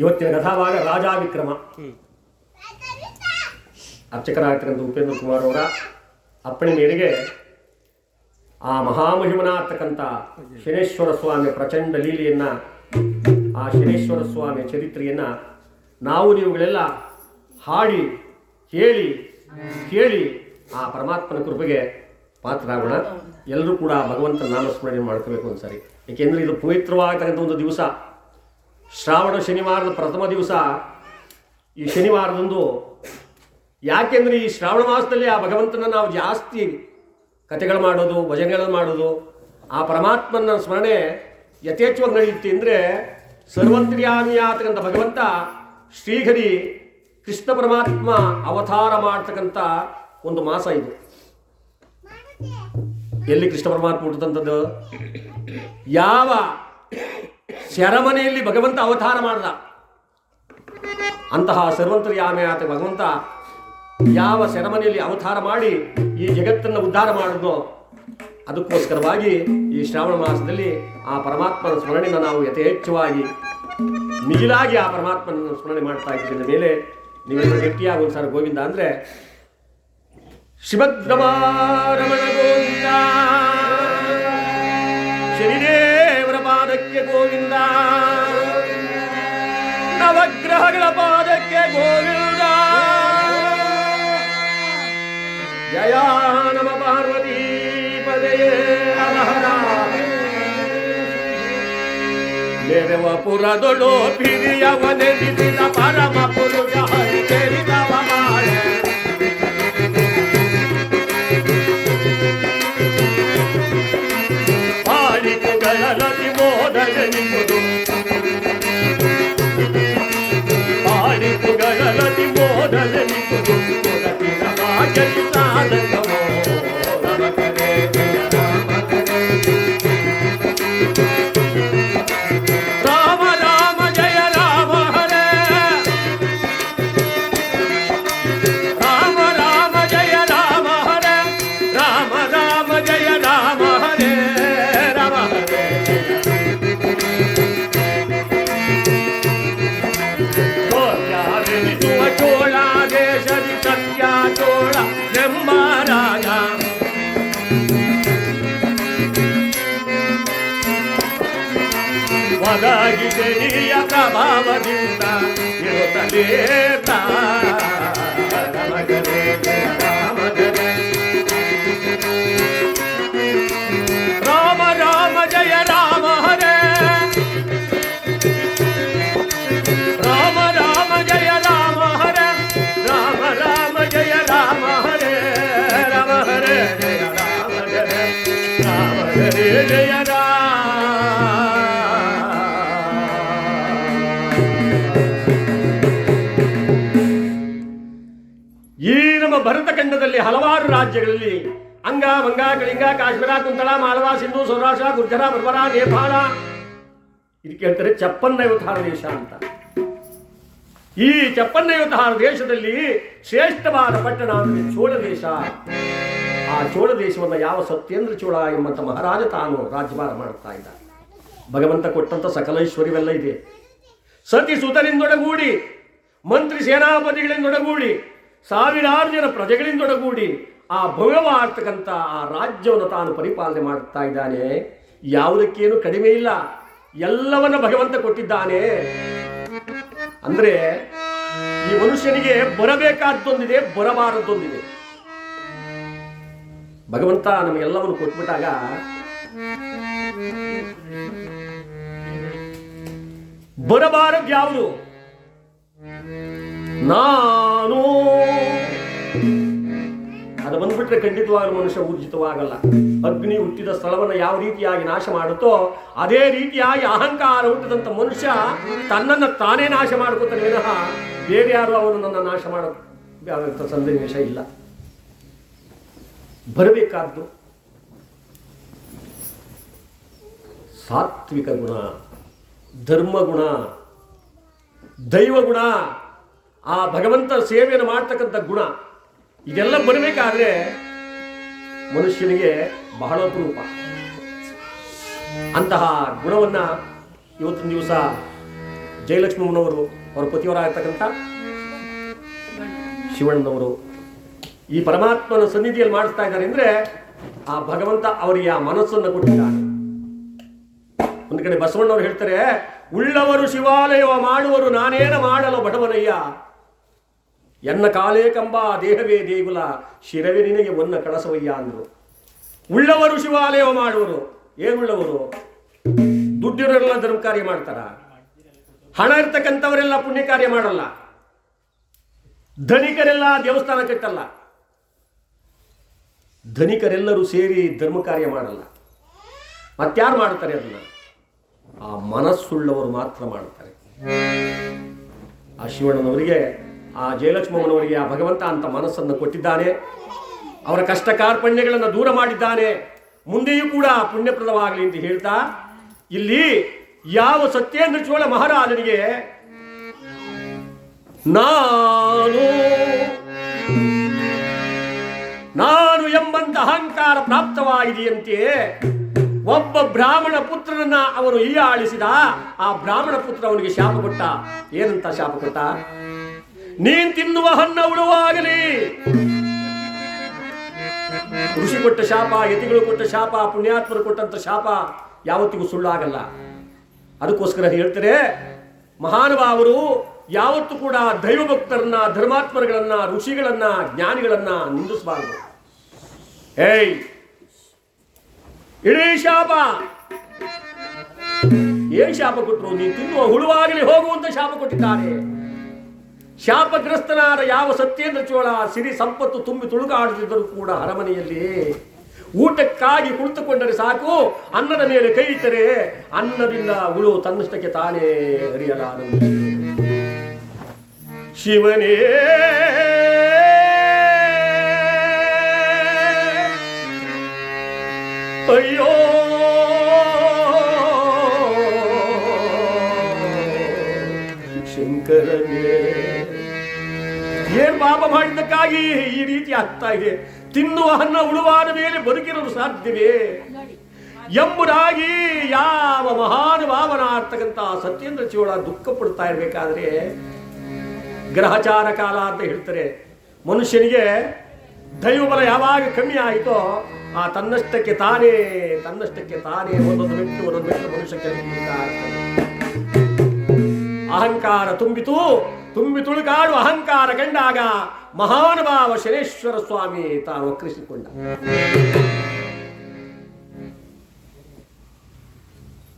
ಇವತ್ತಿನ ಕಥಾಭಾಗ ರಾಜಾ ವಿಕ್ರಮ ಅರ್ಚಕರಾಗಿರ್ತಕ್ಕಂಥ ಉಪೇಂದ್ರ ಕುಮಾರ್ ಅವರ ಅಪ್ಪಣೆ ಮೇರೆಗೆ ಆ ಮಹಾಮಹಿಮನಾಗ್ತಕ್ಕಂಥ ಶನೇಶ್ವರ ಸ್ವಾಮಿ ಪ್ರಚಂಡ ಲೀಲೆಯನ್ನ, ಆ ಶನೇಶ್ವರ ಸ್ವಾಮಿ ಚರಿತ್ರೆಯನ್ನ ನಾವು ನೀವುಗಳೆಲ್ಲ ಹಾಡಿ, ಕೇಳಿ ಕೇಳಿ ಆ ಪರಮಾತ್ಮನ ಕೃಪೆಗೆ ಪಾತ್ರರಾಗೋಣ. ಎಲ್ಲರೂ ಕೂಡ ಭಗವಂತನ ನಾಮಸ್ಮರಣೆ ಮಾಡ್ಕೋಬೇಕು ಒಂದ್ಸರಿ. ಏಕೆಂದರೆ ಇದು ಪವಿತ್ರವಾಗತಕ್ಕಂಥ ಒಂದು ದಿವಸ. ಶ್ರಾವಣ ಶನಿವಾರದ ಪ್ರಥಮ ದಿವಸ ಈ ಶನಿವಾರದಂದು ಯಾಕೆಂದ್ರೆ ಈ ಶ್ರಾವಣ ಮಾಸದಲ್ಲಿ ಆ ಭಗವಂತನ ನಾವು ಜಾಸ್ತಿ ಕಥೆಗಳು ಮಾಡೋದು, ಭಜನೆಗಳು ಮಾಡೋದು, ಆ ಪರಮಾತ್ಮನ ಸ್ಮರಣೆ ಯಥೇಚ್ಛವಾಗಿ ನಡೆಯುತ್ತೆ ಅಂದರೆ ಸರ್ವಂತ್ರ್ಯಾಮಿ ಆತಕ್ಕಂಥ ಭಗವಂತ ಶ್ರೀಹರಿ ಕೃಷ್ಣ ಪರಮಾತ್ಮ ಅವತಾರ ಮಾಡ್ತಕ್ಕಂಥ ಒಂದು ಮಾಸ ಇದು. ಎಲ್ಲಿ ಕೃಷ್ಣ ಪರಮಾತ್ಮ ಹುಟ್ಟಿದಂಥದ್ದು? ಯಾವ ಸೆರಮನೆಯಲ್ಲಿ ಭಗವಂತ ಅವತಾರ ಮಾಡಿದ. ಅಂತಹ ಸರ್ವಂತರ್ಯಾಮೆ ಆತ ಭಗವಂತ ಯಾವ ಶರಮನೆಯಲ್ಲಿ ಅವತಾರ ಮಾಡಿ ಈ ಜಗತ್ತನ್ನು ಉದ್ಧಾರ ಮಾಡಿದ್ನೋ ಅದಕ್ಕೋಸ್ಕರವಾಗಿ ಈ ಶ್ರಾವಣ ಮಾಸದಲ್ಲಿ ಆ ಪರಮಾತ್ಮನ ಸ್ಮರಣೆಯನ್ನು ನಾವು ಯಥೇಚ್ಛವಾಗಿ ಮಿಗಿಲಾಗಿ ಆ ಪರಮಾತ್ಮನ ಸ್ಮರಣೆ ಮಾಡ್ತಾ ಇದ್ದ ಮೇಲೆ ನೀವೆಲ್ಲ ಗಟ್ಟಿಯಾಗಿ ಒಂದ್ಸಾರಿ ಗೋವಿಂದ ಅಂದ್ರೆ ಶಿವದ್ರಮಾರಮಣ ಗೋವಿಂದ. ಶನಿದೇವರ ಪಾದಕ್ಕೆ ಗೋವಿಂದ ನವಗ್ರಹಗಳ ಪಾದಕ್ಕೆ ಗೋವಿಂದ ಜಯ ನಮ ಪಾರ್ವತಿ ಪದಯೇ ಹರ ನೆರವ ಪುರದೊಳು ಪಿರಿಯವನೆನಿಸಿದ ಪರಮ ಪುರುಷ మొదలది మోడలని సాధనమో Maria. ರಾಜ್ಯಗಳಲ್ಲಿ ಅಂಗ, ಮಂಗ, ಕಳಿಂಗ, ಕಾಶ್ಮೀರ, ಕುಂತಳ, ಮಾಲವಾ, ಸಿಂಧು, ಸೌರಾಷ್ಟ್ರ, ಗುರ್ಜರ, ಬರ್ಬರ, ನೇಪಾಳ. ಇದಕ್ಕೆ ಹೇಳ್ತಾರೆ ಚಪ್ಪನ್ನೈವತ್ತಾರ ದೇಶ ಅಂತ. ಈ ಚಪ್ಪನ್ನೈವತ್ತಾರು ದೇಶದಲ್ಲಿ ಶ್ರೇಷ್ಠವಾದ ಪಟ್ಟಣ ಅಂದರೆ ಚೋಳ ದೇಶ. ಆ ಚೋಳ ದೇಶವನ್ನು ಯಾವ ಸತ್ಯೇಂದ್ರ ಚೋಳ ಎಂಬಂತ ಮಹಾರಾಜ ತಾನು ರಾಜ್ಯಭಾರ ಮಾಡುತ್ತಾ ಇದ್ದ. ಭಗವಂತ ಕೊಟ್ಟಂತ ಸಕಲೈಶ್ವರ್ಯವೆಲ್ಲ ಇದೆ. ಸತಿ ಸುತರಿಂದೊಡಗೂಡಿ, ಮಂತ್ರಿ ಸೇನಾಪತಿಗಳಿಂದೊಡಗೂಡಿ, ಸಾವಿರಾರು ಜನ ಪ್ರಜೆಗಳಿಂದೊಡಗೂಡಿ ಆ ಭವ್ಯವಾಗ್ತಕ್ಕಂಥ ಆ ರಾಜ್ಯವನ್ನು ತಾನು ಪರಿಪಾಲನೆ ಮಾಡುತ್ತಾ ಇದ್ದಾನೆ, ಯಾವುದಕ್ಕೇನು ಕಡಿಮೆ ಇಲ್ಲ. ಎಲ್ಲವನ್ನ ಭಗವಂತ ಕೊಟ್ಟಿದ್ದಾನೆ. ಅಂದ್ರೆ ಈ ಮನುಷ್ಯನಿಗೆ ಬರಬೇಕಾದ್ದೊಂದಿದೆ ಬರಬಾರದೊಂದಿದೆ ಭಗವಂತ ನಮಗೆಲ್ಲವನ್ನು ಕೊಟ್ಬಿಟ್ಟಾಗ ಬರಬಾರದು ಯಾವುದು ನಾನು ಬಂದ್ಬಿಟ್ರೆ ಖಂಡಿತವಾಗಲೂ ಮನುಷ್ಯ ಊರ್ಜಿತವಾಗಲ್ಲ. ಅಗ್ನಿ ಹುಟ್ಟಿದ ಸ್ಥಳವನ್ನು ಯಾವ ರೀತಿಯಾಗಿ ನಾಶ ಮಾಡುತ್ತೋ, ಅದೇ ರೀತಿಯಾಗಿ ಅಹಂಕಾರ ಹುಟ್ಟಿದಂಥ ಮನುಷ್ಯ ತನ್ನನ್ನು ತಾನೇ ನಾಶ ಮಾಡ್ಕೋತಾನೆ ವಿನಃ ಬೇರೆ ಯಾರು ಅವನನ್ನು ನಾಶ ಮಾಡೋ ಸನ್ನಿವೇಶ ಇಲ್ಲ. ಬರಬೇಕಾದ್ದು ಸಾತ್ವಿಕ ಗುಣ ಧರ್ಮಗುಣ ದೈವಗುಣ ಆ ಭಗವಂತ ಸೇವೆಯನ್ನು ಮಾಡ್ತಕ್ಕಂಥ ಗುಣ. ಇದೆಲ್ಲ ಬರಬೇಕಾದ್ರೆ ಮನುಷ್ಯನಿಗೆ ಬಹಳ ಅಪರೂಪ. ಅಂತಹ ಗುಣವನ್ನ ಇವತ್ತಿನ ದಿವಸ ಜಯಲಕ್ಷ್ಮಮ್ಮನವರು ಅವರ ಪತಿಯವರಾಗಿರ್ತಕ್ಕಂಥ ಶಿವಣ್ಣನವರು ಈ ಪರಮಾತ್ಮನ ಸನ್ನಿಧಿಯಲ್ಲಿ ಮಾಡಿಸ್ತಾ ಇದ್ದಾರೆ ಅಂದ್ರೆ ಆ ಭಗವಂತ ಅವರಿಗೆ ಆ ಮನಸ್ಸನ್ನು ಕೊಟ್ಟಿದ್ದಾನೆ ಒಂದು ಕಡೆ ಬಸವಣ್ಣವ್ರು ಹೇಳ್ತಾರೆ, ಉಳ್ಳವರು ಶಿವಾಲಯ ಮಾಡುವರು ನಾನೇನ ಮಾಡಲು ಬಡವನಯ್ಯ ಎನ್ನ ಕಾಲೇ ಕಂಬ, ದೇಹವೇ ದೇಗುಲ, ಶಿರವೇ ನಿನಗೆ ಒನ್ನ ಕಳಸವಯ್ಯ ಅಂದರು. ಉಳ್ಳವರು ಶಿವಾಲಯ ಮಾಡುವರು. ಏನುಳ್ಳವರು? ದುಡ್ಡಿರೋರೆಲ್ಲ ಧರ್ಮ ಕಾರ್ಯ ಮಾಡ್ತಾರ? ಹಣ ಇರ್ತಕ್ಕಂಥವರೆಲ್ಲ ಪುಣ್ಯ ಕಾರ್ಯ ಮಾಡಲ್ಲ. ಧನಿಕರೆಲ್ಲ ದೇವಸ್ಥಾನ ಕಟ್ಟಲ್ಲ. ಧನಿಕರೆಲ್ಲರೂ ಸೇರಿ ಧರ್ಮ ಕಾರ್ಯ ಮಾಡಲ್ಲ. ಮತ್ತಾರು ಮಾಡ್ತಾರೆ ಅದನ್ನ? ಆ ಮನಸ್ಸುಳ್ಳವರು ಮಾತ್ರ ಮಾಡ್ತಾರೆ. ಆ ಶಿವಣ್ಣನವರಿಗೆ ಆ ಜಯಲಕ್ಷ್ಮಮ್ಮನವರಿಗೆ ಆ ಭಗವಂತ ಅಂತ ಮನಸ್ಸನ್ನು ಕೊಟ್ಟಿದ್ದಾನೆ. ಅವರ ಕಷ್ಟ ಕಾರ್ಪಣ್ಯಗಳನ್ನು ದೂರ ಮಾಡಿದ್ದಾನೆ. ಮುಂದೆಯೂ ಕೂಡ ಪುಣ್ಯಪ್ರದವಾಗಲಿ ಅಂತ ಹೇಳ್ತಾ, ಇಲ್ಲಿ ಯಾವ ಸತ್ಯೇಂದ್ರ ಚೋಳ ಮಹಾರಾಜನಿಗೆ ನಾನು ನಾನು ಎಂಬಂತ ಅಹಂಕಾರ ಪ್ರಾಪ್ತವಾಗಿದೆಯಂತೆ ಒಬ್ಬ ಬ್ರಾಹ್ಮಣ ಪುತ್ರನನ್ನ ಅವನು ಆಳಿಸಿದ ಆ ಬ್ರಾಹ್ಮಣ ಪುತ್ರ ಅವನಿಗೆ ಶಾಪ ಕೊಟ್ಟ. ಏನಂತ ಶಾಪ ಕೊಟ್ಟ? ನೀನ್ ತಿನ್ನುವ ಹಣ್ಣ ಉಳುವಾಗಲಿ. ಋಷಿ ಕೊಟ್ಟ ಶಾಪ, ಯತಿಗಳು ಕೊಟ್ಟ ಶಾಪ, ಪುಣ್ಯಾತ್ಮರು ಕೊಟ್ಟಂತ ಶಾಪ ಯಾವತ್ತಿಗೂ ಸುಳ್ಳಾಗಲ್ಲ. ಅದಕ್ಕೋಸ್ಕರ ಹೇಳ್ತಾರೆ ಮಹಾನುಭಾವರು ಯಾವತ್ತೂ ಕೂಡ ದೈವ ಭಕ್ತರನ್ನ ಧರ್ಮಾತ್ಮರುಗಳನ್ನ, ಋಷಿಗಳನ್ನ, ಜ್ಞಾನಿಗಳನ್ನ ನಿಂದಿಸಬಾರದು. ಏಯ್! ಇಡೀ ಶಾಪ! ಏನ್ ಶಾಪ ಕೊಟ್ಟರು ನೀನು ತಿನ್ನುವ ಹುಳುವಾಗಲಿ ಹೋಗುವಂತ ಶಾಪ ಕೊಟ್ಟಿದ್ದಾರೆ. ಶಾಪಗ್ರಸ್ತನಾದ ಯಾವ ಸತ್ಯೇಂದ್ರ ಚೋಳ ಸಿರಿ ಸಂಪತ್ತು ತುಂಬಿ ತುಳುಕಾಡುತ್ತಿದ್ದರೂ ಕೂಡ ಅರಮನೆಯಲ್ಲಿ ಊಟಕ್ಕಾಗಿ ಕುಳಿತುಕೊಂಡರೆ ಸಾಕು. ಅನ್ನದ ಮೇಲೆ ಕೈ ಇಟ್ಟರೆ ಅನ್ನದಿಂದ ಉಳು ತನ್ನಷ್ಟಕ್ಕೆ ತಾನೇ ಹರಿಯಲಾರದು ಶಿವನೇ, ಅಯ್ಯೋ, ಶಂಕರನೇ. ಏನ್ ಪಾಪ ಮಾಡಿದ್ದಕ್ಕಾಗಿ ಈ ರೀತಿ ಆಗ್ತಾ ಇದೆ? ತಿನ್ನುವ ಅನ್ನ ಉಳುವಾದ ಮೇಲೆ ಬದುಕಿರಲು ಸಾಧ್ಯವೇ? ಎಂಬುದಾಗಿ ಯಾವ ಮಹಾನುಭಾವನ ಆಗ್ತಕ್ಕಂತಹ ಸತ್ಯೇಂದ್ರ ಚೋಳ ದುಃಖ ಪಡ್ತಾ ಇರಬೇಕಾದ್ರೆ ಗ್ರಹಚಾರ ಕಾಲ ಅಂತ ಹೇಳ್ತಾರೆ. ಮನುಷ್ಯನಿಗೆ ದೈವಬಲ ಯಾವಾಗ ಕಮ್ಮಿ ಆಯಿತೋ ಆ ತನ್ನಷ್ಟಕ್ಕೆ ತಾನೇ ತನ್ನಷ್ಟಕ್ಕೆ ತಾನೇ ಒಂದೊಂದು ಬಿಟ್ಟು ಒಂದೊಂದು ಬಿಟ್ಟು ಮನುಷ್ಯ ಇರ್ತಾನೆ. ಅಹಂಕಾರ ತುಂಬಿತು ತುಂಬಿ ತುಳುಕಾಡು ಅಹಂಕಾರ ಕಂಡಾಗ ಮಹಾನುಭಾವ ಶನೇಶ್ವರ ಸ್ವಾಮಿ ತಾನು ವಕ್ರಿಸಿಕೊಂಡ.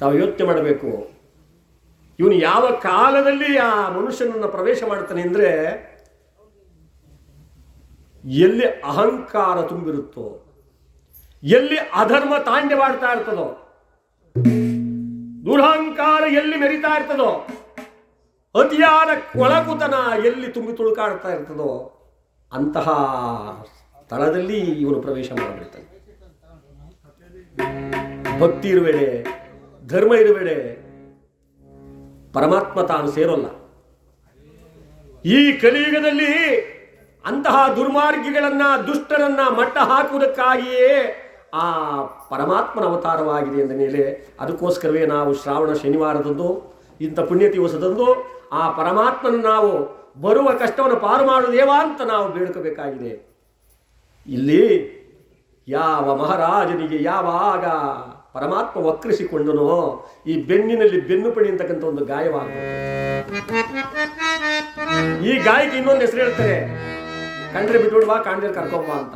ತಾವು ಯೋಚನೆ ಮಾಡಬೇಕು, ಇವನು ಯಾವ ಕಾಲದಲ್ಲಿ ಆ ಮನುಷ್ಯನನ್ನ ಪ್ರವೇಶ ಮಾಡ್ತಾನೆ ಅಂದ್ರೆ ಎಲ್ಲಿ ಅಹಂಕಾರ ತುಂಬಿರುತ್ತೋ, ಎಲ್ಲಿ ಅಧರ್ಮ ತಾಂಡ್ಯವಾಡ್ತಾ ಇರ್ತದೋ, ದುರಹಂಕಾರ ಎಲ್ಲಿ ಮೆರಿತಾ ಇರ್ತದೋ ಅತಿಯಾದ ಕೊಳಕುತನ ಎಲ್ಲಿ ತುಂಬಿ ತುಳುಕಾಡ್ತಾ ಇರ್ತದೋ ಅಂತಹ ಸ್ಥಳದಲ್ಲಿ ಇವನು ಪ್ರವೇಶ ಮಾಡಿಬಿಡ್ತಾನೆ. ಭಕ್ತಿ ಇರುವೆಡೆ, ಧರ್ಮ ಇರುವೆಡೆ, ಪರಮಾತ್ಮ ತಾನು ಸೇರೋಲ್ಲ. ಈ ಕಲಿಯುಗದಲ್ಲಿ ಅಂತಹ ದುರ್ಮಾರ್ಗಿಗಳನ್ನ, ದುಷ್ಟರನ್ನ ಮಟ್ಟ ಹಾಕುವುದಕ್ಕಾಗಿಯೇ ಆ ಪರಮಾತ್ಮನ ಅವತಾರವಾಗಿದೆ ಎಂದ ಮೇಲೆ ಅದಕ್ಕೋಸ್ಕರವೇ ನಾವು ಶ್ರಾವಣ ಶನಿವಾರದಂದು, ಇಂಥ ಪುಣ್ಯ ದಿವಸದಂದು ಆ ಪರಮಾತ್ಮನ ನಾವು ಬರುವ ಕಷ್ಟವನ್ನು ಪಾರು ಮಾಡುವುದೇವಾ ಅಂತ ನಾವು ಬೇಡ್ಕೋಬೇಕಾಗಿದೆ. ಇಲ್ಲಿ ಯಾವ ಮಹಾರಾಜನಿಗೆ ಯಾವಾಗ ಪರಮಾತ್ಮ ವಕ್ರಿಸಿಕೊಂಡನೋ ಈ ಬೆನ್ನಿನಲ್ಲಿ ಬೆನ್ನು ಪಣಿ ಅಂತಕ್ಕಂಥ ಒಂದು ಗಾಯವಾಗ ಈ ಗಾಯಕ್ಕೆ ಇನ್ನೊಂದು ಹೆಸರು ಹೇಳ್ತಾರೆ ಕಂಡ್ರೆ ಬಿಟ್ಬಿಡ್ವಾ ಕಾಣ್ದ್ರೆ ಕರ್ಕೊಂಬ ಅಂತ.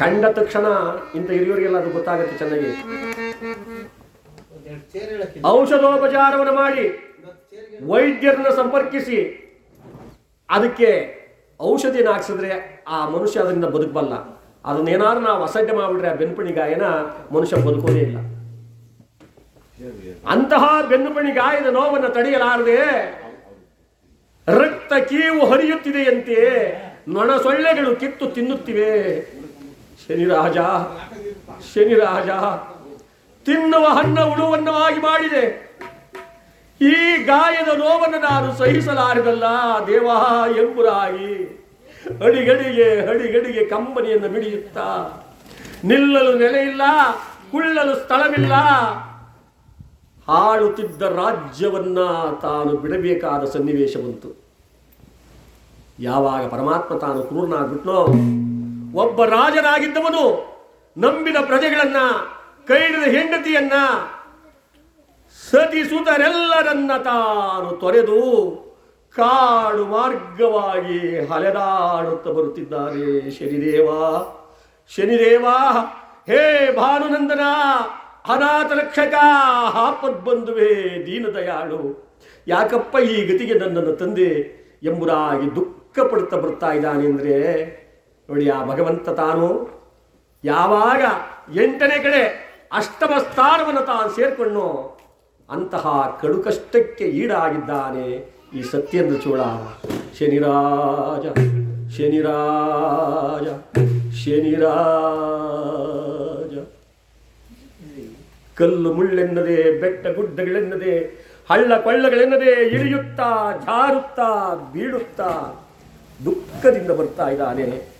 ಕಂಡ ತಕ್ಷಣ ಇಂಥ ಹಿರಿಯವರಿಗೆಲ್ಲ ಅದು ಗೊತ್ತಾಗುತ್ತೆ ಚೆನ್ನಾಗಿ. ಔಷಧೋಪಚಾರವನ್ನು ಮಾಡಿ ವೈದ್ಯರನ್ನ ಸಂಪರ್ಕಿಸಿ ಅದಕ್ಕೆ ಔಷಧಿನ ಹಾಕ್ಸಿದ್ರೆ ಆ ಮನುಷ್ಯ ಅದರಿಂದ ಬದುಕಬಲ್ಲ. ಅದನ್ನೇನಾದ್ರೂ ನಾವು ಅಸಡ್ಡೆ ಮಾಡಿಬಿಟ್ರೆ ಆ ಬೆನ್ಪಣಿ ಗಾಯನ ಮನುಷ್ಯ ಬದುಕೋದೇ ಇಲ್ಲ. ಅಂತಹ ಬೆನ್ನುಪಣಿ ಗಾಯದ ನೋವನ್ನು ತಡೆಯಲಾರದೆ ರಕ್ತ ಕೀವು ಹರಿಯುತ್ತಿದೆಯಂತೆ ನೊಣ ಸೊಳ್ಳೆಗಳು ಕಿತ್ತು ತಿನ್ನುತ್ತಿವೆ. ಶನಿರಾಜ ಶನಿರಾಜ ತಿನ್ನುವ ಹಣ್ಣ ಉಳುವನ್ನವಾಗಿ ಮಾಡಿದೆ. ಈ ಗಾಯದ ನೋವನ್ನು ನಾನು ಸಹಿಸಲಾರದಲ್ಲ, ದೇವಾ ಎಂಬುರಾಗಿ ಅಡಿಗಡಿಗೆ ಅಡಿಗಡಿಗೆ ಕಂಬನಿಯನ್ನು ಬಿಡಿಯುತ್ತ. ನಿಲ್ಲಲು ನೆಲೆಯಿಲ್ಲ, ಕುಳ್ಳಲು ಸ್ಥಳವಿಲ್ಲ. ಆಳುತ್ತಿದ್ದ ರಾಜ್ಯವನ್ನ ತಾನು ಬಿಡಬೇಕಾದ ಸನ್ನಿವೇಶ ಬಂತು. ಯಾವಾಗ ಪರಮಾತ್ಮ ತಾನು ಕ್ರೂರನಾಗ್ಬಿಟ್ನೋ, ಒಬ್ಬ ರಾಜನಾಗಿದ್ದವನು, ನಂಬಿದ ಪ್ರಜೆಗಳನ್ನ ಕೈಡಿದ ಹೆಂಡತಿಯನ್ನ ಸತಿಸುತರೆಲ್ಲರನ್ನ ತಾನು ತೊರೆದು ಕಾಡು ಮಾರ್ಗವಾಗಿ ಹಲೆದಾಡುತ್ತ ಬರುತ್ತಿದ್ದಾರೆ ಶನಿದೇವ. ಶನಿದೇವ, ಹೇ ಭಾನುನಂದನ ಅನಾಥ ರಕ್ಷಕ ಹಾಪದ್ ಬಂಧುವೆ ದೀನದಯಾಳು ಯಾಕಪ್ಪ ಈ ಗತಿಗೆ ನನ್ನನ್ನು ತಂದೆ ಎಂಬುದಾಗಿ ದುಃಖ ಪಡುತ್ತಾ ಬರ್ತಾ ಇದ್ದಾನೆ ಅಂದರೆ ನೋಡಿ ಆ ಭಗವಂತ ತಾನು ಯಾವಾಗ ಎಂಟನೇ ಕಡೆ ಅಷ್ಟಮ ಸ್ಥಾನವನ್ನು ತಾನು ಸೇರ್ಕೊಂಡು ಅಂತಹ ಕಡುಕಷ್ಟಕ್ಕೆ ಈಡಾಗಿದ್ದಾನೆ ಈ ಸತ್ಯೇಂದ್ರ ಚೋಳ. ಶನಿರಾಜ ಶನಿರಾಜ ಶನಿರಾಜ. ಕಲ್ಲು ಮುಳ್ಳೆನ್ನದೆ, ಬೆಟ್ಟ ಗುಡ್ಡಗಳೆನ್ನದೆ, ಹಳ್ಳ ಕೊಳ್ಳಗಳೆನ್ನದೆ ಇಳಿಯುತ್ತಾ, ಜಾರುತ್ತಾ, ಬೀಳುತ್ತಾ ದುಃಖದಿಂದ ಬರ್ತಾ ಇದ್ದಾನೆ.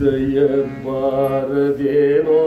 जय भारदेनो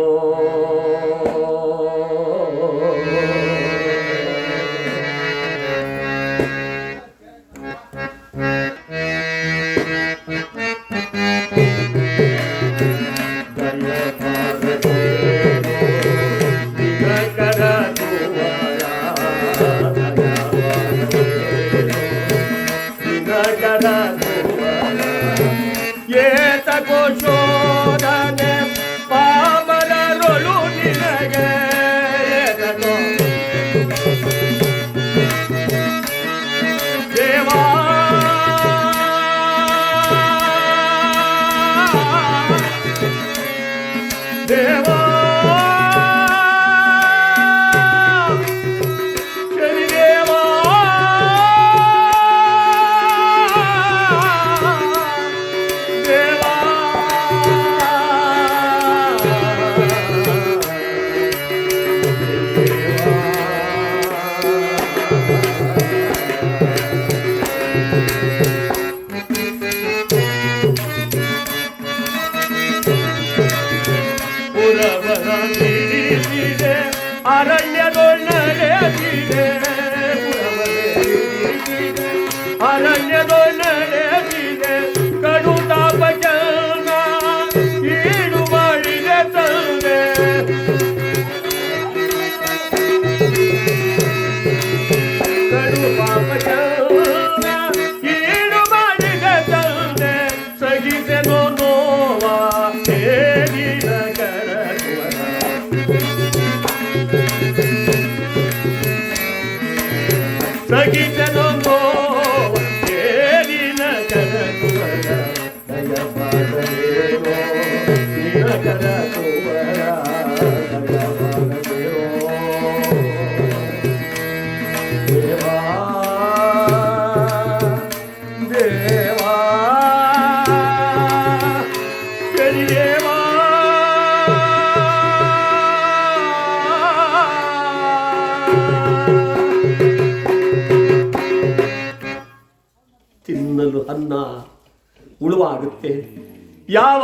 Keep that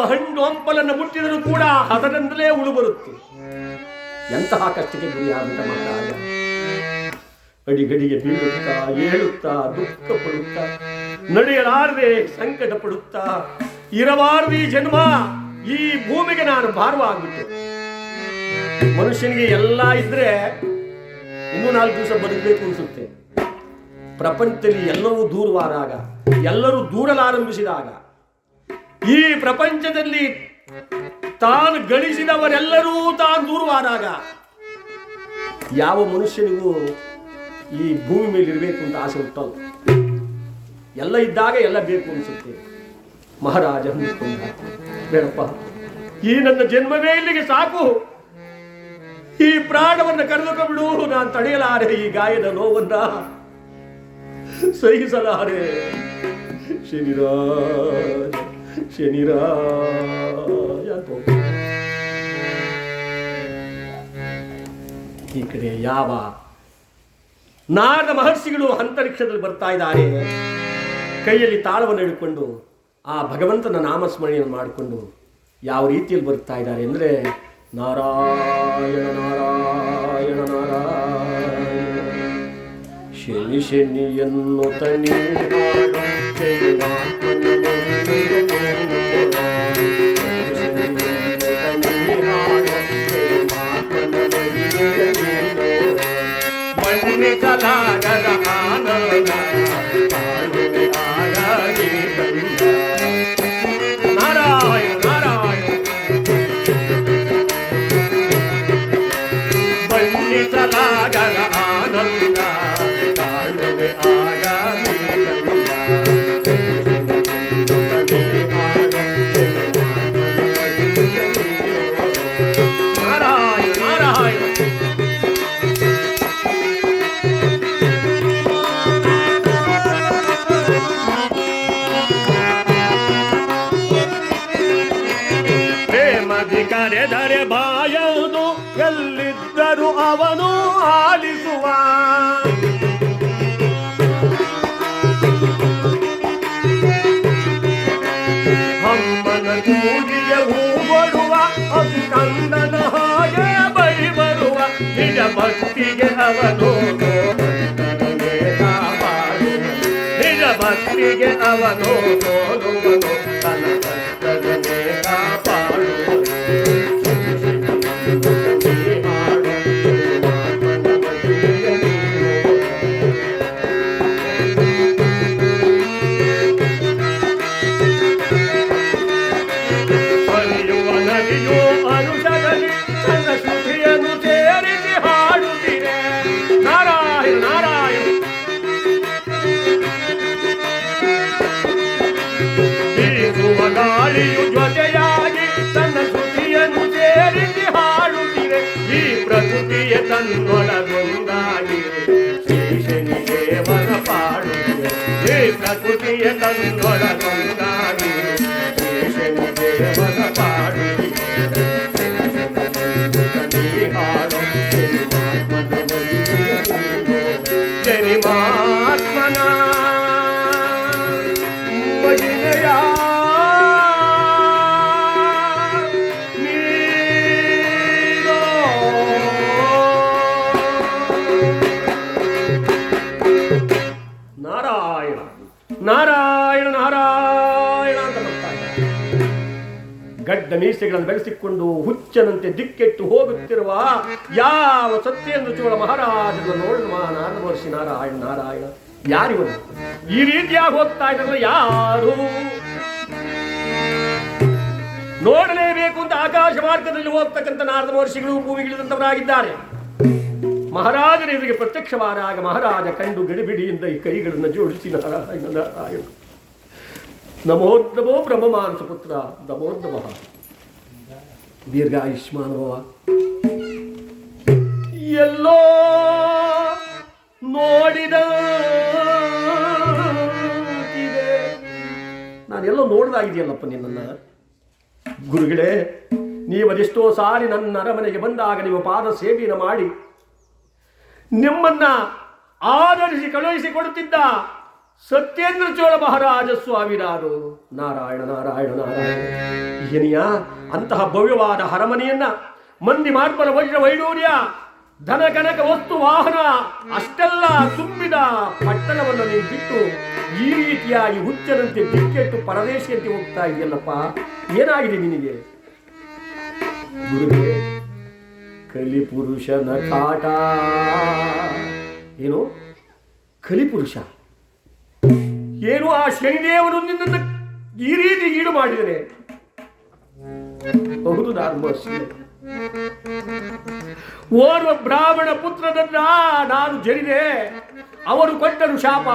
ಹಣ್ಣು ಹಂಪಲನ್ನು ಮುಟ್ಟಿದರೂ ಕೂಡ ಅದರಿಂದಲೇ ಉಳು ಬರುತ್ತೆ. ಎಂತಹ ಕಷ್ಟಕ್ಕೆ ಗುರಿಯಾದಂತ ಮಹಾರಾಜ? ಅಡಿಗಡಿಗೆ ಬೀಳುತ್ತಾ, ಏಳುತ್ತಾ ದುಃಖ ಪಡುತ್ತಾ ನಡೆಯಲಾರದೆ ಸಂಕಟ ಪಡುತ್ತಾ ಇರಬಾರದು ಈ ಜನ್ಮ, ಈ ಭೂಮಿಗೆ ನಾನು ಭಾರವಾಗ್ಬಿಟ್ಟು ಮನುಷ್ಯನಿಗೆ ಎಲ್ಲ ಇದ್ರೆ ಇನ್ನೂ ನಾಲ್ಕು ದಿವಸ ಬದುಕಬೇಕು ಅನಿಸುತ್ತೆ. ಪ್ರಪಂಚದಲ್ಲಿ ಎಲ್ಲವೂ ದೂರವಾದಾಗ, ಎಲ್ಲರೂ ದೂರಲಾರಂಭಿಸಿದಾಗ ಈ ಪ್ರಪಂಚದಲ್ಲಿ ತಾನು ಗಳಿಸಿದವರೆಲ್ಲರೂ ತಾನು ದೂರವಾದಾಗ ಯಾವ ಮನುಷ್ಯನಿಗೂ ಈ ಭೂಮಿ ಮೇಲೆ ಇರಬೇಕು ಅಂತ ಆಸೆ ಹುಟ್ಟಲ್ಲ ಎಲ್ಲ ಇದ್ದಾಗ ಎಲ್ಲ ಬೇಕು ಅನಿಸುತ್ತೆ. ಮಹಾರಾಜ ಅಂದುಕೊಂಡ ಬೇಡಪ್ಪ. ಈ ನನ್ನ ಜನ್ಮವೇ ಇಲ್ಲಿಗೆ ಸಾಕು. ಈ ಪ್ರಾಣವನ್ನು ಕರೆದುಕೊಂಡು ನಾನು ತಡೆಯಲಾರೆ ಈ ಗಾಯದ ನೋವನ್ನ. ಸಹಿಸಲಾರೆ ಶನಿರಾಜ ಹೋಗ್ತಾನೆ. ಈ ಕಡೆ ಯಾವ ನಾರದ ಮಹರ್ಷಿಗಳು ಅಂತರಿಕ್ಷದಲ್ಲಿ ಬರ್ತಾ ಇದ್ದಾರೆ. ಕೈಯಲ್ಲಿ ತಾಳವನ್ನು ಹಿಡ್ಕೊಂಡು ಆ ಭಗವಂತನ ನಾಮಸ್ಮರಣೆಯನ್ನು ಮಾಡಿಕೊಂಡು ಯಾವ ರೀತಿಯಲ್ಲಿ ಬರ್ತಾ ಇದ್ದಾರೆ ಅಂದರೆ ನಾರಾಯಣ ನಾರಾಯಣ ನಾರಾಯಣ. ಶನಿ ಶನಿಯನ್ನು ಎನ್ನುತ್ತ da da ಕರೆದರೆ ಬಾಯದು, ಎಲ್ಲಿದ್ದರೂ ಅವನು ಆಲಿಸುವ. ಅಮ್ಮನ ಕೂಗಿಗೆ ಹೂ ಬರುವ ಅದು ಕಂದನ ಹಾಗೆ ಬೈ ಬರುವ ನಿಜ ಭಕ್ತಿಗೆ ಅವನು. ನಿಜ ಭಕ್ತಿಗೆ ಅವನು ತನ್ನ ಮೀಸೆಗಳನ್ನು ಬೆಳೆಸಿಕೊಂಡು ಹುಚ್ಚನಂತೆ ದಿಕ್ಕೆಟ್ಟು ಹೋಗುತ್ತಿರುವ ಯಾವ ಸತ್ಯೇಂದ್ರ ಚೋಳ ಮಹಾರಾಜನ ನೋಡುವ ನಾರದ ನಾರಾಯಣ ನಾರಾಯಣ. ಯಾರಿವನು ಈ ರೀತಿಯಾಗಿ ಹೋಗ್ತಾ ಇದ್ರಲ್ಲ ಯಾರು? ನೋಡಲೇಬೇಕು ಅಂತ ಆಕಾಶ ಮಾರ್ಗದಲ್ಲಿ ಹೋಗ್ತಕ್ಕಂಥ ನಾರದ ಮಹರ್ಷಿಗಳು ಭೂಮಿಗಿಳಿದಂತವರಾಗಿದ್ದಾರೆ ಮಹಾರಾಜನ ಎದುರಿಗೆ ಪ್ರತ್ಯಕ್ಷವಾದಾಗ ಮಹಾರಾಜ ಕಂಡು ಗಡಿಬಿಡಿಯಿಂದ ಈ ಕೈಗಳನ್ನು ಜೋಡಿಸಿ, ನಾರಾಯಣ ನಾರಾಯಣ. ನಮೋ ನಮೋ ಬ್ರಹ್ಮಮಾನಸ ಪುತ್ರ ನಮೋ ನಮಃ. ದೀರ್ಘಾಯುಷ್ಮಾನ್ ಭವ ಎಲ್ಲೋ ನೋಡಿದ ನಾನೆಲ್ಲೋ ನೋಡ್ದಾಗಿದೆಯಲ್ಲಪ್ಪ ನಿನ್ನನ್ನು. ಗುರುಗಳೇ ನೀವು ಅದೆಷ್ಟೋ ಸಾರಿ ನನ್ನ ಅರಮನೆಗೆ ಬಂದಾಗ ನೀವು ಪಾದ ಸೇವೆಯನ್ನು ಮಾಡಿ ನಿಮ್ಮನ್ನ ಆಧರಿಸಿ ಕಳುಹಿಸಿ ಕೊಡುತ್ತಿದ್ದ ಸತ್ಯೇಂದ್ರ ಚೋಳ ಮಹಾರಾಜ ಸ್ವಾಮಿರಾರು ನಾರಾಯಣ ನಾರಾಯಣ ನಾರಾಯಣ. ಏನಿಯ ಅಂತಹ ಭವ್ಯವಾದ ಅರಮನೆಯನ್ನ ಮಂದಿ ಮಾರ್ಪಲ ವಜ್ರ ವೈಡೂರ್ಯ, ಧನ ಕನಕ ವಸ್ತು ವಾಹನ, ಅಷ್ಟೆಲ್ಲ ತುಂಬಿದ ಪಟ್ಟಣವನ್ನು ನೀನು ಬಿಟ್ಟು ಈ ರೀತಿಯಾಗಿ ಹುಚ್ಚನಂತೆ ದಿಕ್ಕೆಟ್ಟು ಪರದೇಶಿಯಂತೆ ಹೋಗ್ತಾ ಇದೆಯಲ್ಲಪ್ಪ. ಏನಾಗಿದೆ ನಿನಗೆ? ಗುರುವೇ ಕಲಿಪುರುಷನ ಕಾಟ. ಏನು? ಕಲಿಪುರುಷ ಏನು ಆ ಶನಿದೇವನು ನಿನ್ನನ್ನು ಈ ರೀತಿ ಈಡು ಮಾಡಿದರೆ? ಬಹುದು ನಾನು ಓರ್ವ ಬ್ರಾಹ್ಮಣ ಪುತ್ರನನ್ನ ನಾನು ಜರಿದೆ ಅವರು ಕೊಟ್ಟರು ಶಾಪ.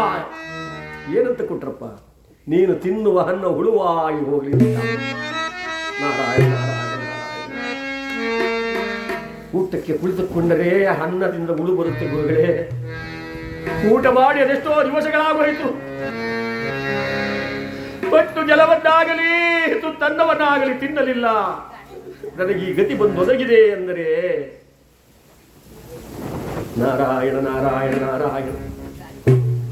ಏನಂತ ಕೊಟ್ರಪ್ಪ? ನೀನು ತಿನ್ನುವ ಹಣ್ಣು ಹುಳುವಾಗಿ ಹೋಗಲಿ ಊಟಕ್ಕೆ ಕುಳಿತುಕೊಂಡರೆ ಅನ್ನದಿಂದ ಹುಳು ಬರುತ್ತೆ ಗುರುಗಳೇ. ಊಟ ಮಾಡಿ ಅದೆಷ್ಟೋ ದಿವಸಗಳಾಗೋಯಿತು. ಪಟ್ಟು ಜಲವನ್ನಾಗಲಿ ತನ್ನವನ್ನಾಗಲಿ ತಿನ್ನಲಿಲ್ಲ. ನನಗೆ ಈ ಗತಿ ಬಂದು ಒದಗಿದೆ ಅಂದರೆ ನಾರಾಯಣ ನಾರಾಯಣ ನಾರಾಯಣ.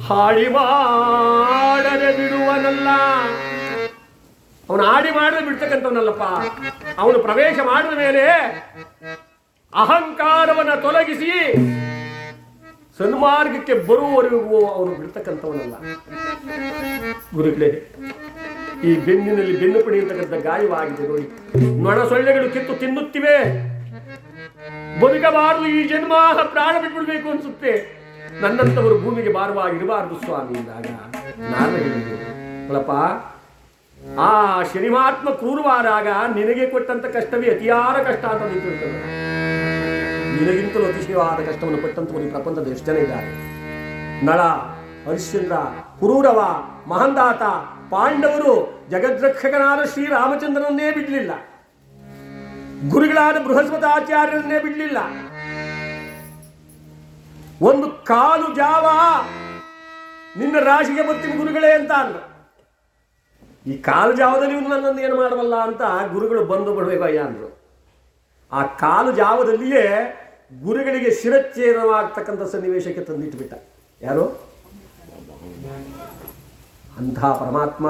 ಹಾಡಿ ಮಾಡದೆ ಬಿಡುವನಲ್ಲ. ಅವನು ಆಡಿ ಮಾಡದೆ ಬಿಡ್ತಕ್ಕಂಥವನಲ್ಲಪ್ಪ. ಅವನು ಪ್ರವೇಶ ಮಾಡಿದ ಮೇಲೆ ಅಹಂಕಾರವನ್ನು ತೊಲಗಿಸಿ ಸನ್ಮಾರ್ಗಕ್ಕೆ ಬರುವವರೆಗೂ ಅವರು ಬಿಡ್ತಕ್ಕಂಥವನಲ್ಲ. ಗುರುಗಳೇ, ಈ ಬೆನ್ನಿನಲ್ಲಿ ಬೆನ್ನು ಪಡೆಯತಕ್ಕಂಥ ಗಾಯವಾಗಿದೆ ನೋಡಿ. ನೊಣ ಸೊಳ್ಳೆಗಳು ಕಿತ್ತು ತಿನ್ನುತ್ತಿವೆ. ಬದುಕಬಾರದು, ಈ ಜನ್ಮ ಪ್ರಾಣ ಬಿಟ್ಬಿಡ್ಬೇಕು ಅನ್ಸುತ್ತೆ. ನನ್ನಂತವರು ಭೂಮಿಗೆ ಭಾರವಾಗಿರಬಾರದು ಸ್ವಾಮಿ ಎಂದಾಗ ನಾನು ಹೇಳಪ್ಪ ಆ ಶನಿಮಾತ್ಮ ಕ್ರೂರವಾದಾಗ ನಿನಗೆ ಕೊಟ್ಟಂತ ಕಷ್ಟವೇ ಅತಿಯಾದ ಕಷ್ಟ ಅಂತ ನಿಂತಿರ್ತದೆ. ನಿನಗಿಂತಲೂ ಅತಿಶಯವಾದ ಕಷ್ಟವನ್ನು ಪಟ್ಟಂತವರು ಈ ಪ್ರಪಂಚದ ಎಷ್ಟು ಜನ ಇದ್ದಾರೆ? ನಳ, ಹರಿಶ್ಚಂದ್ರ, ಕುರೂರವ, ಮಹಂದಾತ, ಪಾಂಡವರು, ಜಗದ್ರಕ್ಷಕನಾದ ಶ್ರೀರಾಮಚಂದ್ರನನ್ನೇ ಬಿಡಲಿಲ್ಲ. ಗುರುಗಳಾದ ಬೃಹಸ್ಪತಾಚಾರ್ಯರನ್ನೇ ಬಿಡಲಿಲ್ಲ. ಒಂದು ಕಾಲು ಜಾವ ನಿನ್ನ ರಾಶಿಗೆ ಬರ್ತೀನಿ ಗುರುಗಳೇ ಅಂತ ಅಂದ್ರು ಈ ಕಾಲು ಜಾವದಲ್ಲಿ ನನ್ನನ್ನು ಏನು ಮಾಡಬಲ್ಲ ಅಂತ ಗುರುಗಳು ಬಂದು ಬಿಡಬೇಕಯ್ಯ ಅಂದ್ರು. ಆ ಕಾಲು ಜಾವದಲ್ಲಿಯೇ ಗುರುಗಳಿಗೆ ಶಿರಚ್ಛೇದವಾಗ್ತಕ್ಕಂಥ ಸನ್ನಿವೇಶಕ್ಕೆ ತಂದಿಟ್ಟುಬಿಟ್ಟ ಯಾರು? ಅಂಥ ಪರಮಾತ್ಮ,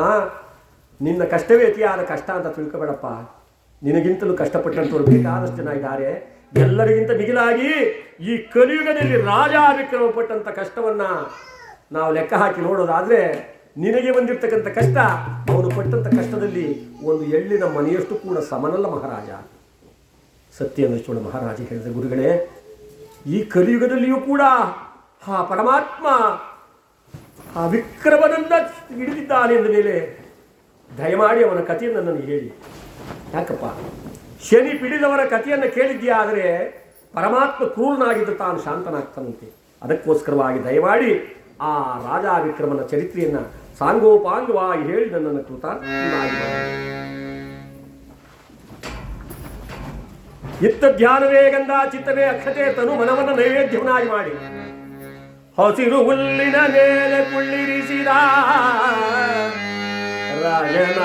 ನಿನ್ನ ಕಷ್ಟವೇ ಅತಿಯಾದ ಕಷ್ಟ ಅಂತ ತಿಳ್ಕೊಬೇಡಪ್ಪ. ನಿನಗಿಂತಲೂ ಕಷ್ಟಪಟ್ಟಂತವ್ರು ಬೇಕಾದಷ್ಟು ಜನ ಇದ್ದಾರೆ. ಎಲ್ಲರಿಗಿಂತ ಮಿಗಿಲಾಗಿ ಈ ಕಲಿಯುಗದಲ್ಲಿ ರಾಜ ವಿಕ್ರಮ ಪಟ್ಟಂತ ಕಷ್ಟವನ್ನ ನಾವು ಲೆಕ್ಕ ಹಾಕಿ ನೋಡೋದಾದ್ರೆ ನಿನಗೆ ಬಂದಿರತಕ್ಕಂಥ ಕಷ್ಟ, ಅವನು ಪಟ್ಟಂತ ಕಷ್ಟದಲ್ಲಿ ಒಂದು ಎಳ್ಳಿನ ಮನೆಯಷ್ಟು ಕೂಡ ಸಮನಲ್ಲ ಮಹಾರಾಜ. ಸತ್ಯನಶ್ವರ ಮಹಾರಾಜ ಹೇಳಿದ ಗುರುಗಳೇ, ಈ ಕಲಿಯುಗದಲ್ಲಿಯೂ ಕೂಡ ಆ ಪರಮಾತ್ಮ ಆ ವಿಕ್ರಮನನ್ನ ಹಿಡಿದಿದ್ದಾನೆ ಎಂದ ಮೇಲೆ ದಯಮಾಡಿ ಅವನ ಕಥೆಯನ್ನು ನನಗೆ ಹೇಳಿ. ಯಾಕಪ್ಪ? ಶನಿ ಪಿಡಿದವರ ಕಥೆಯನ್ನು ಕೇಳಿದ್ಯಾ ಆದರೆ ಪರಮಾತ್ಮ ಕ್ರೂರನಾಗಿದ್ದು ತಾನು ಶಾಂತನಾಗ್ತಾನಂತೆ. ಅದಕ್ಕೋಸ್ಕರವಾಗಿ ದಯಮಾಡಿ ಆ ರಾಜ ವಿಕ್ರಮನ ಚರಿತ್ರೆಯನ್ನ ಸಾಂಗೋಪಾಂಗವಾಗಿ ಹೇಳಿ ನನ್ನನ್ನು ಕೃತಾರ್ಥನಾಗಿ ಇತ್ತ ಧ್ಯಾನವೇ ಗಂಧ, ಚಿತ್ತವೇ ಅಕ್ಷತೆ, ತನು ಮನವನ್ನ ನೈವೇದ್ಯವನ್ನಾಗಿ ಮಾಡಿ. ಹಸಿರು ಹುಲ್ಲಿನ ಮೇಲೆ ಕುಳ್ಳಿರಿಸಿದ ರಾಜನ.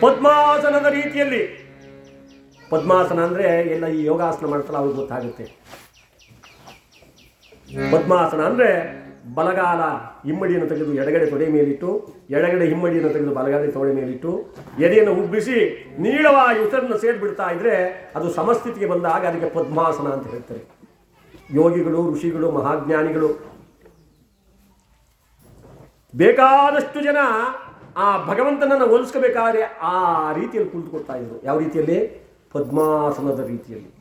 ಪದ್ಮಾಸನದ ರೀತಿಯಲ್ಲಿ. ಪದ್ಮಾಸನ ಅಂದ್ರೆ ಎಲ್ಲ ಈ ಯೋಗಾಸನ ಮಾಡ್ತಾರೆ ಅವ್ರಿಗೆ ಗೊತ್ತಾಗುತ್ತೆ. ಪದ್ಮಾಸನ ಅಂದ್ರೆ ಬಲಗಾಲ ಹಿಮ್ಮಡಿಯನ್ನು ತೆಗೆದು ಎಡಗಡೆ ತೊಡೆ ಮೇಲಿಟ್ಟು, ಎಡಗಡೆ ಹಿಮ್ಮಡಿಯನ್ನು ತೆಗೆದು ಬಲಗಡೆ ತೊಡೆ ಮೇಲಿಟ್ಟು, ಎದೆಯನ್ನು ಉಬ್ಬಿಸಿ ನೀಳವಾಗಿ ಉಸಿರನ್ನು ಸೇರಿಬಿಡ್ತಾ ಇದ್ರೆ ಅದು ಸಮಸ್ಥಿತಿಗೆ ಬಂದಾಗ ಅದಕ್ಕೆ ಪದ್ಮಾಸನ ಅಂತ ಹೇಳ್ತಾರೆ. ಯೋಗಿಗಳು, ಋಷಿಗಳು, ಮಹಾಜ್ಞಾನಿಗಳು. ಬೇಕಾದಷ್ಟು ಜನ ಆ ಭಗವಂತನನ್ನು ಹೋಲಿಸ್ಕೋಬೇಕಾದ್ರೆ ಆ ರೀತಿಯಲ್ಲಿ ಕುಳಿತುಕೊಳ್ತಾ ಇದ್ರು. ಯಾವ ರೀತಿಯಲ್ಲಿ? ಪದ್ಮಾಸನದ ರೀತಿಯಲ್ಲಿ.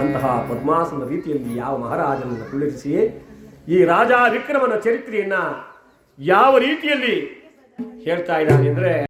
ಅಂತಹ ಪದ್ಮಾಸನ ರೀತಿಯಲ್ಲಿ ಯಾವ ಮಹಾರಾಜನನ್ನು ಕುಳ್ಳಿರಿಸಿ ಈ ರಾಜ ವಿಕ್ರಮನ ಚರಿತ್ರೆಯನ್ನ ಯಾವ ರೀತಿಯಲ್ಲಿ ಹೇಳ್ತಾ ಇದ್ದಾನೆ ಅಂದ್ರೆ